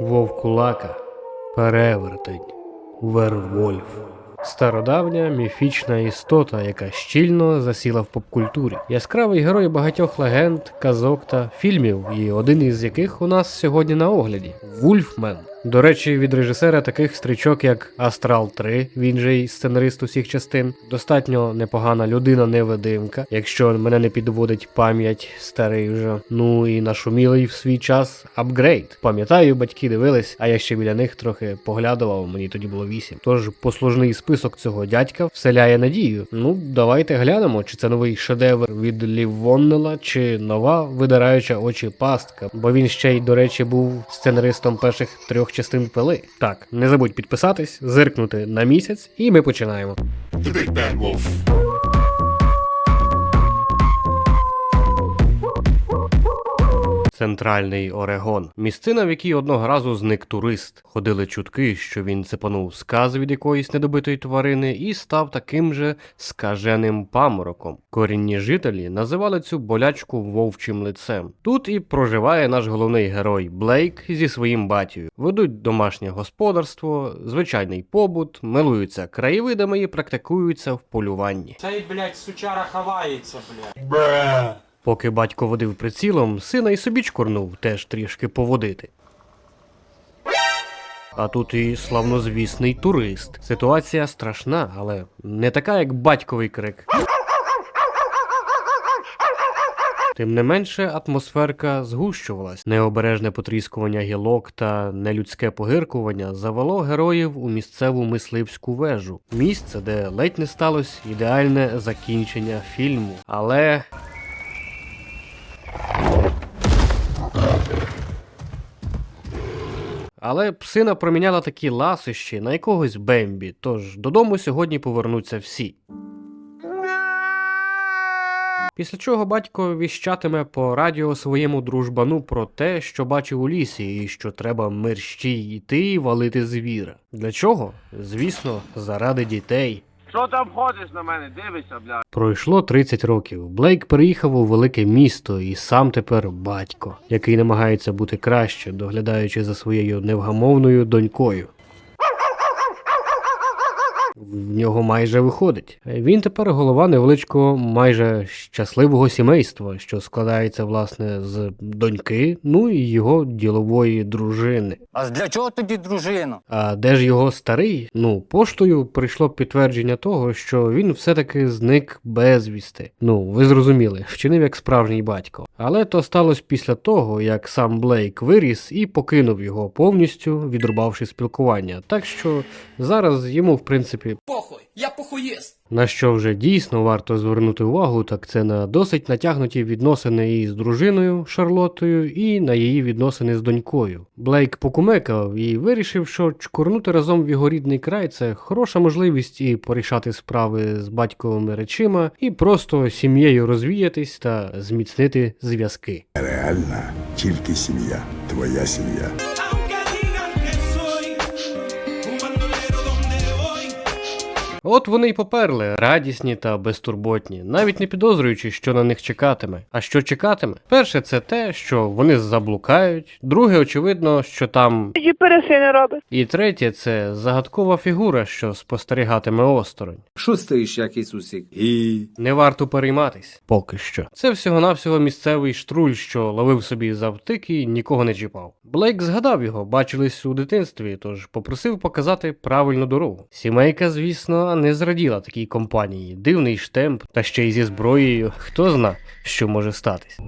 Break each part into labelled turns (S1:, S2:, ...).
S1: Вовкулака, перевертень, вервольф. Стародавня міфічна істота, яка щільно засіла в попкультурі. Яскравий герой багатьох легенд, казок та фільмів, і один із яких у нас сьогодні на огляді Вульфмен. До речі, від режисера таких стрічок, як Астрал 3, він же й сценарист усіх частин, достатньо непогана людина-невидимка, якщо мене не підводить пам'ять старий вже. Ну і нашумілий в свій час апгрейд. Пам'ятаю, батьки дивились, а я ще біля них трохи поглядував, мені тоді було 8. Тож послужний список цього дядька вселяє надію. Ну, давайте глянемо, чи це новий шедевр від Лів Воннела, чи нова видираюча очі пастка, бо він ще й, до речі, був сценаристом перших трьох частин пили. Так, не забудь підписатись, зиркнути на місяць, і ми починаємо.
S2: The Big Bad Wolf.
S1: Центральний Орегон. Місцина, в якій одного разу зник турист. Ходили чутки, що він цепанув сказ від якоїсь недобитої тварини і став таким же скаженим памороком. Корінні жителі називали цю болячку вовчим лицем. Тут і проживає наш головний герой Блейк зі своїм батьком. Ведуть домашнє господарство, звичайний побут, милуються краєвидами і практикуються в полюванні.
S3: Цей, блядь, сучара ховається, блядь.
S1: Поки батько водив прицілом, сина й собі чкурнув теж трішки поводити. А тут і славнозвісний турист. Ситуація страшна, але не така, як батьковий крик. Тим не менше, атмосферка згущувалась. Необережне потріскування гілок та нелюдське погиркування завело героїв у місцеву мисливську вежу. Місце, де ледь не сталося ідеальне закінчення фільму. Але Але псина проміняла такі ласощі на якогось Бембі, тож додому сьогодні повернуться всі. Після чого батько віщатиме по радіо своєму дружбану про те, що бачив у лісі, і що треба мерщій йти і валити звіра. Для чого? Звісно, заради дітей.
S4: Що там ходиш на мене? Дивися, бля.
S1: Пройшло 30 років. Блейк переїхав у велике місто і сам тепер батько, який намагається бути краще, доглядаючи за своєю невгамовною донькою. В нього майже виходить. Він тепер голова невеличкого, майже щасливого сімейства, що складається власне з доньки, ну і його ділової дружини.
S5: А для чого тоді дружина?
S1: А де ж його старий? Ну, поштою прийшло підтвердження того, що він все-таки зник безвісти. Ну, ви зрозуміли, вчинив як справжній батько. Але то сталося після того, як сам Блейк виріс і покинув його повністю, відрубавши спілкування. Так що зараз йому, в принципі,
S6: Похуй, я похуїст.
S1: на що вже дійсно варто звернути увагу, так це на досить натягнуті відносини із дружиною Шарлотою і на її відносини з донькою. Блейк покумекав і вирішив, що чкурнути разом в його рідний край це хороша можливість і порішати справи з батьковими речима, і просто сім'єю розвіятись та зміцнити зв'язки.
S2: Реальна тільки сім'я. Твоя сім'я.
S1: От вони й поперли, радісні та безтурботні, навіть не підозрюючи, що на них чекатиме. А що чекатиме? Перше, це те, що вони заблукають. Друге, очевидно, що там.
S7: Пересини робить.
S1: І третє, це загадкова фігура, що спостерігатиме осторонь.
S8: Що стоїш, як Ісусик? І
S1: Не варто перейматись поки що. Це всього-навсього місцевий штруль, що ловив собі завтики і нікого не чіпав. Блейк згадав його, бачились у дитинстві, тож попросив показати правильну дорогу. Сімейка, звісно, не зраділа такій компанії. Дивний штемп, та ще й зі зброєю. Хто зна, що може статись.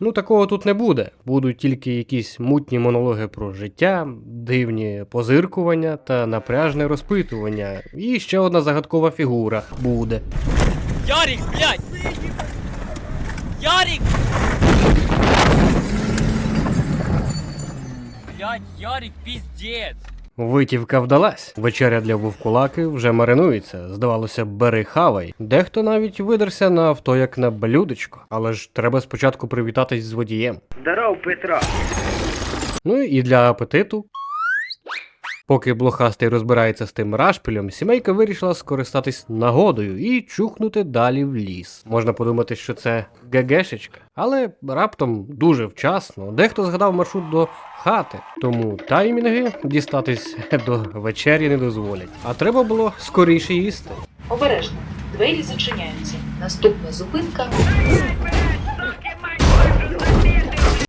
S1: Ну, такого тут не буде. Будуть тільки якісь мутні монологи про життя, дивні позиркування та напряжне розпитування. І ще одна загадкова фігура буде.
S9: Ярик, блядь! Ярик! Блядь, Ярик, піздець.
S1: Витівка вдалась. Вечеря для вовкулаки вже маринується. Здавалося, бери хавай. Дехто навіть видерся на авто як на блюдечко. Але ж треба спочатку привітатись з водієм.
S4: Здоров, Петро.
S1: Ну і для апетиту Поки блохастий розбирається з тим рашпілем, сімейка вирішила скористатись нагодою і чухнути далі в ліс. Можна подумати, що це ГГшечка, але раптом дуже вчасно дехто згадав маршрут до хати, тому таймінги дістатись до вечері не дозволять. А треба було скоріше їсти.
S7: Обережно. Двері зачиняються. Наступна зупинка.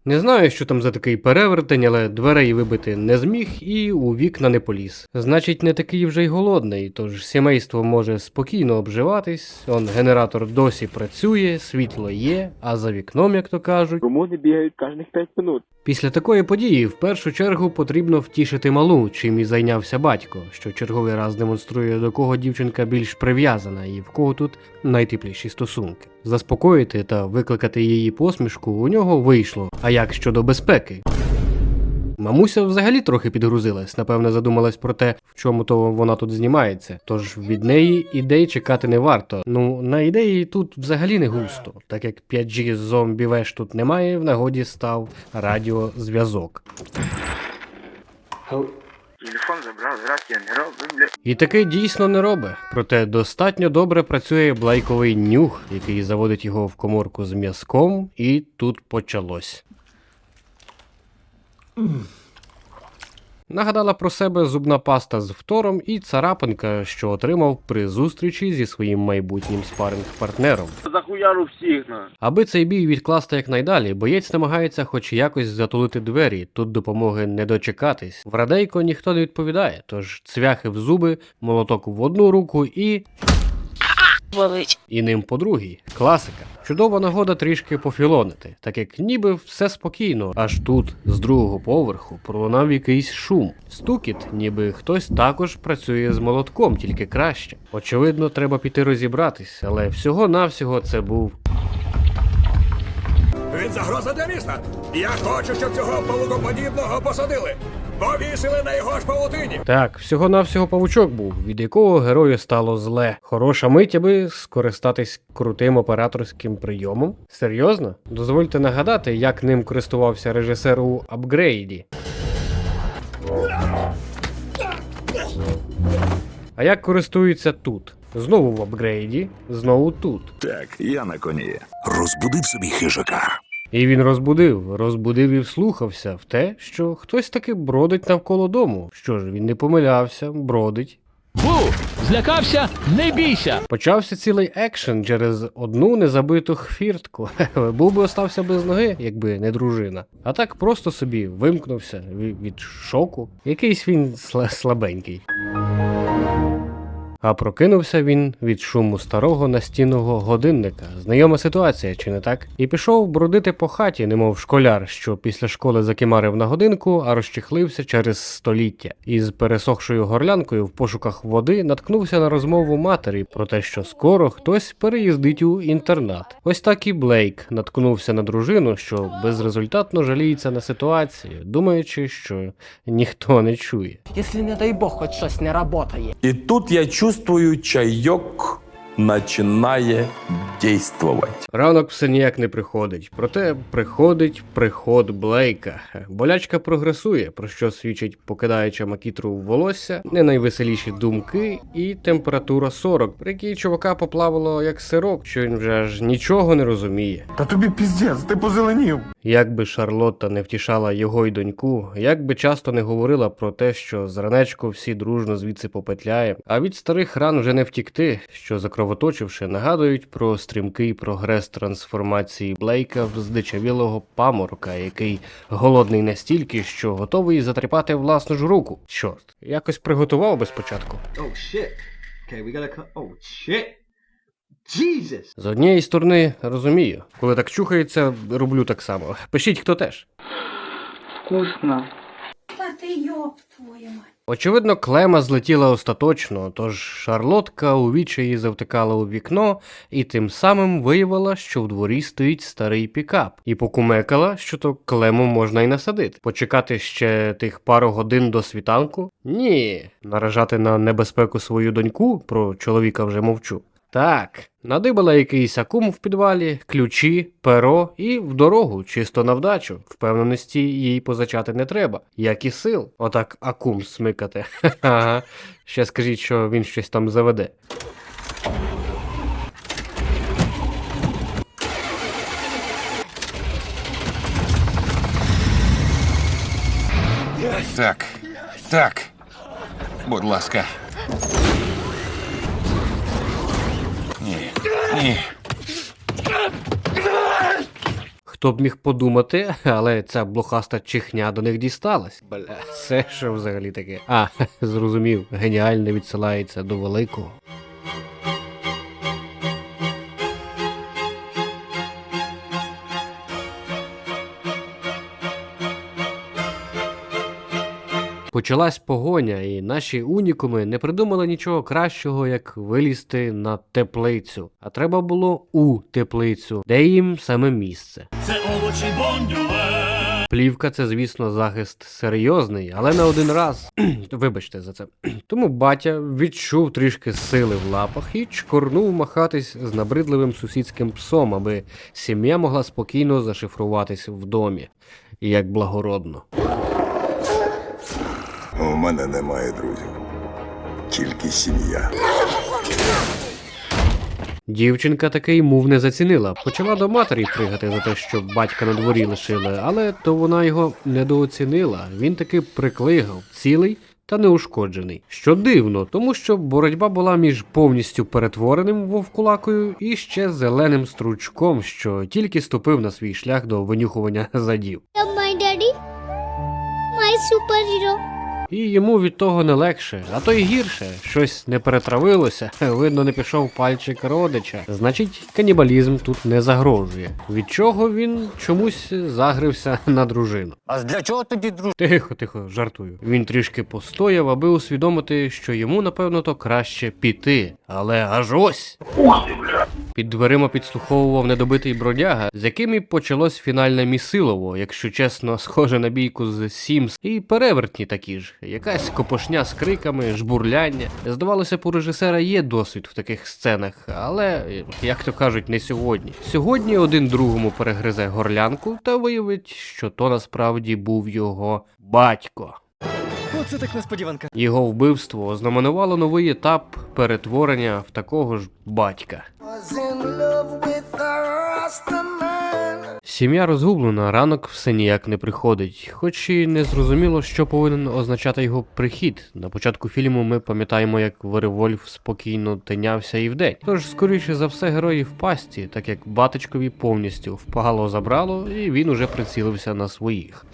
S1: Не знаю, що там за такий перевертень, але дверей вибити не зміг і у вікна не поліз. Значить, не такий вже й голодний, тож сімейство може спокійно обживатись, он генератор досі працює, світло є, а за вікном, як то кажуть.
S4: Румуни бігають кожних 5 минут.
S1: Після такої події в першу чергу потрібно втішити малу, чим і зайнявся батько, що черговий раз демонструє до кого дівчинка більш прив'язана і в кого тут найтепліші стосунки. Заспокоїти та викликати її посмішку у нього вийшло. А як щодо безпеки? Мамуся взагалі трохи підгрузилась, напевне, задумалась про те, в чому то вона тут знімається. Тож від неї ідей чекати не варто. Ну, на ідеї тут взагалі не густо, так як 5G зомбі веш тут немає, в нагоді став радіозв'язок.
S4: Телефон забрав, зараз я не бля.
S1: І таке дійсно не робить. Проте достатньо добре працює блайковий нюх, який заводить його в коморку з м'язком, і тут почалось. Нагадала про себе зубна паста з втором і царапинка, що отримав при зустрічі зі своїм майбутнім спаринг-партнером.
S4: Захуяру всіх, на.
S1: Аби цей бій відкласти якнайдалі, боєць намагається хоч якось затулити двері, тут допомоги не дочекатись. В радейко ніхто не відповідає, тож цвяхи в зуби, молоток в одну руку і. І ним по другій. Класика. Чудова нагода трішки пофілонити, так як ніби все спокійно, аж тут, з другого поверху, пролунав якийсь шум. Стукіт, ніби хтось також працює з молотком, тільки краще. Очевидно, треба піти розібратись, але всього-навсього це був
S6: Він загроза для міста. Я хочу, щоб цього павукоподібного посадили. Повісили на його ж павутині.
S1: Так, всього-навсього павучок був, від якого герою стало зле. Хороша мить, аби скористатись крутим операторським прийомом. Серйозно? Дозвольте нагадати, як ним користувався режисер у апгрейді. А як користуються тут? Знову в апгрейді, знову тут.
S2: Так, я на коні. Розбудив собі хижака.
S1: І він розбудив, розбудив і вслухався в те, що хтось таки бродить навколо дому. Що ж, він не помилявся, бродить.
S10: Бу! Злякався? Не бійся!
S1: Почався цілий екшен через одну незабиту хвіртку. Був би остався без ноги, якби не дружина. А так просто собі вимкнувся від шоку. Якийсь він сла- слабенький. А прокинувся він від шуму старого настінного годинника. Знайома ситуація, чи не так? І пішов бродити по хаті, немов школяр, що після школи закимарив на годинку, а розчехлився через століття. Із пересохшою горлянкою в пошуках води наткнувся на розмову матері про те, що скоро хтось переїздить у інтернат. Ось так і Блейк наткнувся на дружину, що безрезультатно жаліється на ситуацію, думаючи, що ніхто не чує.
S5: Якщо, не дай Бог, хоч щось не працює.
S11: И тут я чувствую, чаек начинает действовать.
S1: Ранок все ніяк не приходить, проте приходить приход Блейка. Болячка прогресує, про що свідчить покидаюча макітру в волосся, не найвеселіші думки і температура 40, при якій чувака поплавило як сирок, що він вже аж нічого не розуміє.
S2: Та тобі піздець, ти позеленів.
S1: Як би Шарлотта не втішала його й доньку, як би часто не говорила про те, що зранечко всі дружно звідси попетляє, а від старих ран вже не втікти, що закровоточивши, нагадують про стрімкий прогрес трансформації Блейка в здичавілого паморока, який голодний настільки, що готовий затріпати власну ж руку. Чорт, якось приготував би спочатку.
S3: Oh shit. Okay, we gotta. Oh shit. Jesus.
S1: З однієї сторони розумію, коли так чухається, роблю так само. Пишіть, хто теж.
S7: Та ти йоп твою мать.
S1: Очевидно, клема злетіла остаточно, тож Шарлотка у вічаї завтикала у вікно і тим самим виявила, що в дворі стоїть старий пікап, і покумекала, що то клему можна й насадити. Почекати ще тих пару годин до світанку? Ні. Наражати на небезпеку свою доньку, про чоловіка вже мовчу. Так, надибала якийсь акум в підвалі, ключі, перо і в дорогу, чисто на вдачу. Впевненості їй позичати не треба, як і сил. Отак акум смикати. Ха-ха. Ще скажіть, що він щось там заведе.
S6: Так, так. Будь ласка. Ні.
S1: Хто б міг подумати, але ця блохаста чихня до них дісталась. Бля, це що взагалі таке? А, зрозумів, геніальне відсилається до великого. Почалась погоня, і наші унікуми не придумали нічого кращого, як вилізти на теплицю. А треба було у теплицю, де їм саме місце. Це овочі Плівка це, звісно, захист серйозний, але не один раз. Вибачте за це. Тому батя відчув трішки сили в лапах і чкорнув махатись з набридливим сусідським псом, аби сім'я могла спокійно зашифруватись в домі. Як благородно.
S2: У мене немає друзів. Тільки сім'я.
S1: Дівчинка таки й мув не зацінила. Почала до матері пригати за те, що батька на дворі лишили, але то вона його недооцінила. Він таки приклигав, цілий та неушкоджений. Що дивно, тому що боротьба була між повністю перетвореним вовкулакою і ще зеленим стручком, що тільки ступив на свій шлях до винюхування задів.
S12: My daddy, my superhero.
S1: І йому від того не легше, а то й гірше. Щось не перетравилося, видно, не пішов пальчик родича. Значить, канібалізм тут не загрожує. Від чого він чомусь загрився на дружину.
S5: А для чого тоді друж?
S1: Тихо, тихо, жартую. Він трішки постояв, аби усвідомити, що йому, напевно, то краще піти. Але аж ось. Під дверима підслуховував недобитий бродяга, з яким і почалось фінальне місилово, якщо чесно, схоже на бійку з Sims, і перевертні такі ж. Якась копошня з криками, жбурляння. Здавалося, у режисера є досвід в таких сценах, але, як то кажуть, не сьогодні. Сьогодні один другому перегризе горлянку та виявить, що то насправді був його батько.
S5: Оце так несподіванка.
S1: Його вбивство ознаменувало новий етап перетворення в такого ж батька. Сім'я розгублена, ранок все ніяк не приходить, хоч і не зрозуміло, що повинен означати його прихід. На початку фільму ми пам'ятаємо, як Веревольф спокійно тинявся і вдень. Тож, скоріше за все, герої в пасті, так як батечкові повністю впагало забрало, і він уже прицілився на своїх.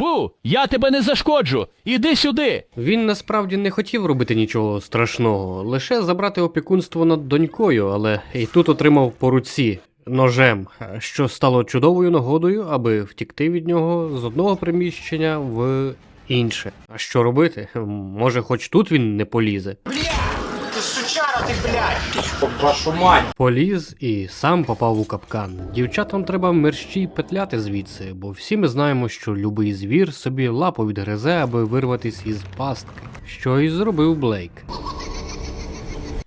S10: Бу, я тебе не зашкоджу. Іди сюди.
S1: Він насправді не хотів робити нічого страшного, лише забрати опікунство над донькою, але і тут отримав по руці ножем, що стало чудовою нагодою, аби втікти від нього з одного приміщення в інше. А що робити? Може, хоч тут він не полізе.
S5: Ти сучара, ти блядь!
S3: Вашу мать!
S1: Поліз і сам попав у капкан. Дівчатам треба мерщій петляти звідси, бо всі ми знаємо, що любий звір собі лапу відгризе, аби вирватися із пастки, що і зробив Блейк.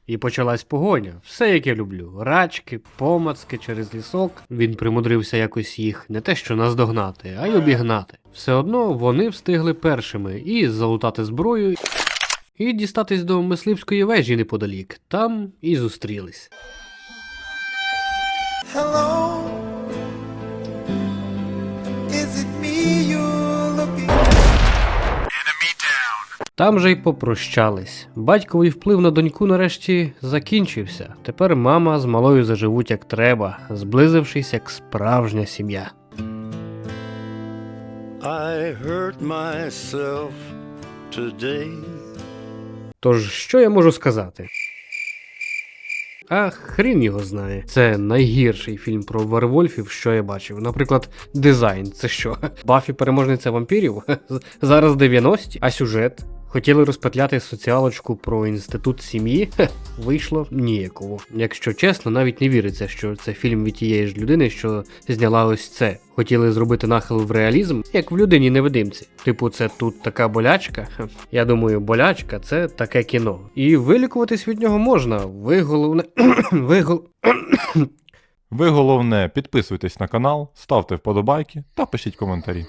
S1: І почалась погоня. Все, як я люблю. Рачки, помацки через лісок. Він примудрився якось їх не те що наздогнати, а й обігнати. Все одно вони встигли першими і залутати зброю, і дістатись до мисливської вежі неподалік. Там і зустрілись. Там же й попрощались. Батьковий вплив на доньку нарешті закінчився. Тепер мама з малою заживуть як треба, зблизившись як справжня сім'я.
S2: I hurt myself today.
S1: Тож, що я можу сказати? А хрін його знає. Це найгірший фільм про вервольфів, що я бачив. Наприклад, дизайн. Це що? Бафі переможниця вампірів? Зараз 90-ті, а сюжет. Хотіли розпетляти соціалочку про інститут сім'ї? Хе, вийшло ніяково. Якщо чесно, навіть не віриться, що це фільм від тієї ж людини, що зняла ось це. Хотіли зробити нахил в реалізм, як в людині невидимці. Типу, це тут така болячка. Хе. Я думаю, болячка це таке кіно. І вилікуватись від нього можна. Ви головне. ви гол...
S13: Ви головне підписуйтесь на канал, ставте вподобайки та пишіть коментарі.